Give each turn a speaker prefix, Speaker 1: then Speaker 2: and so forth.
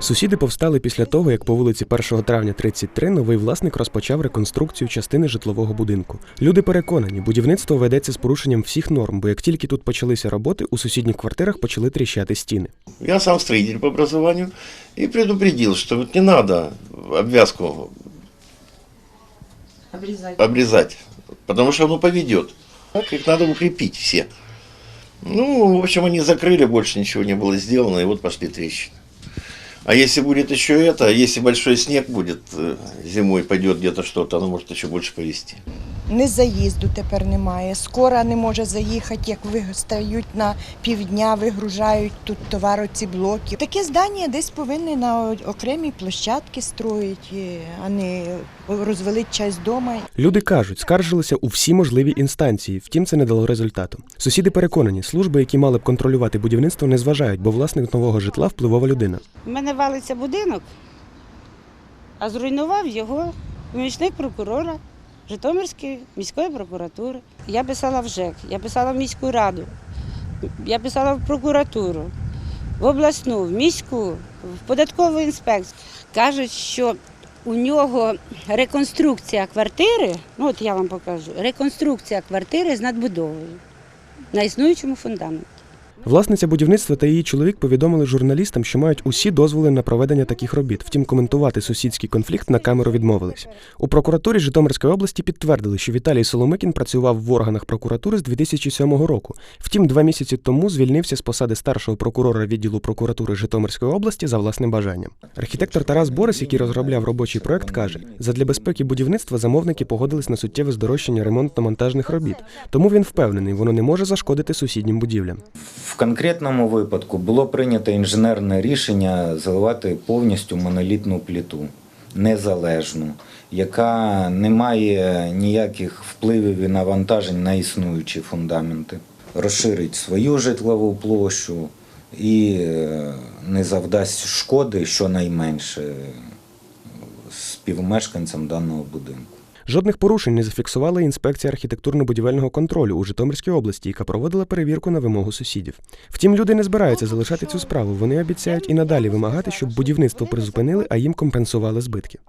Speaker 1: Сусіди повстали після того, як по вулиці 1 травня 33 новий власник розпочав реконструкцію частини житлового будинку. Люди переконані, будівництво ведеться з порушенням всіх норм, бо як тільки тут почалися роботи, у сусідніх квартирах почали тріщати стіни.
Speaker 2: Я сам строитель по образованию и предупредил, что вот не надо обвязку
Speaker 3: Обрезать.
Speaker 2: обрезать, потому что оно поведет. Так их надо укрепить все. Ну, в общем, они закрыли, больше ничего не было сделано, и вот пошли трещины. А если будет еще это, если большой снег будет э, зимой, пойдет где-то что-то, оно может еще больше повести.
Speaker 4: Не заїзду тепер немає. Скора не може заїхати, як вистають на півдня, вигружають тут товар ці блоки. Таке здання десь повинні на окремій площадці строїти, а не розвелити часть дома.
Speaker 1: Люди кажуть, скаржилися у всі можливі інстанції, втім це не дало результату. Сусіди переконані, служби, які мали б контролювати будівництво, не зважають, бо власник нового житла впливова людина.
Speaker 3: У мене валиться будинок, а зруйнував його помічник прокурора Житомирської міської прокуратури. Я писала в ЖЕК, я писала в міську раду, я писала в прокуратуру, в обласну, в міську, в податкову інспекцію. Кажуть, що у нього реконструкція квартири, ну от я вам покажу, реконструкція квартири з надбудовою на існуючому фундаменті.
Speaker 1: Власниця будівництва та її чоловік повідомили журналістам, що мають усі дозволи на проведення таких робіт. Втім, коментувати сусідський конфлікт на камеру відмовились. У прокуратурі Житомирської області підтвердили, що Віталій Соломикін працював в органах прокуратури з 2007 року. Втім, два місяці тому звільнився з посади старшого прокурора відділу прокуратури Житомирської області за власним бажанням. Архітектор Тарас Борис, який розробляв робочий проект, каже: задля безпеки будівництва замовники погодились на суттєве здорожчання ремонтно-монтажних робіт. Тому він впевнений, воно не може зашкодити сусіднім будівлям.
Speaker 5: Конкретному випадку було прийнято інженерне рішення заливати повністю монолітну пліту, незалежну, яка не має ніяких впливів і навантажень на існуючі фундаменти. Розширить свою житлову площу і е, не завдасть шкоди щонайменше співмешканцям даного будинку.
Speaker 1: Жодних порушень не зафіксувала інспекція архітектурно-будівельного контролю у Житомирській області, яка проводила перевірку на вимогу сусідів. Втім, люди не збираються залишати цю справу. Вони обіцяють і надалі вимагати, щоб будівництво призупинили, а їм компенсували збитки.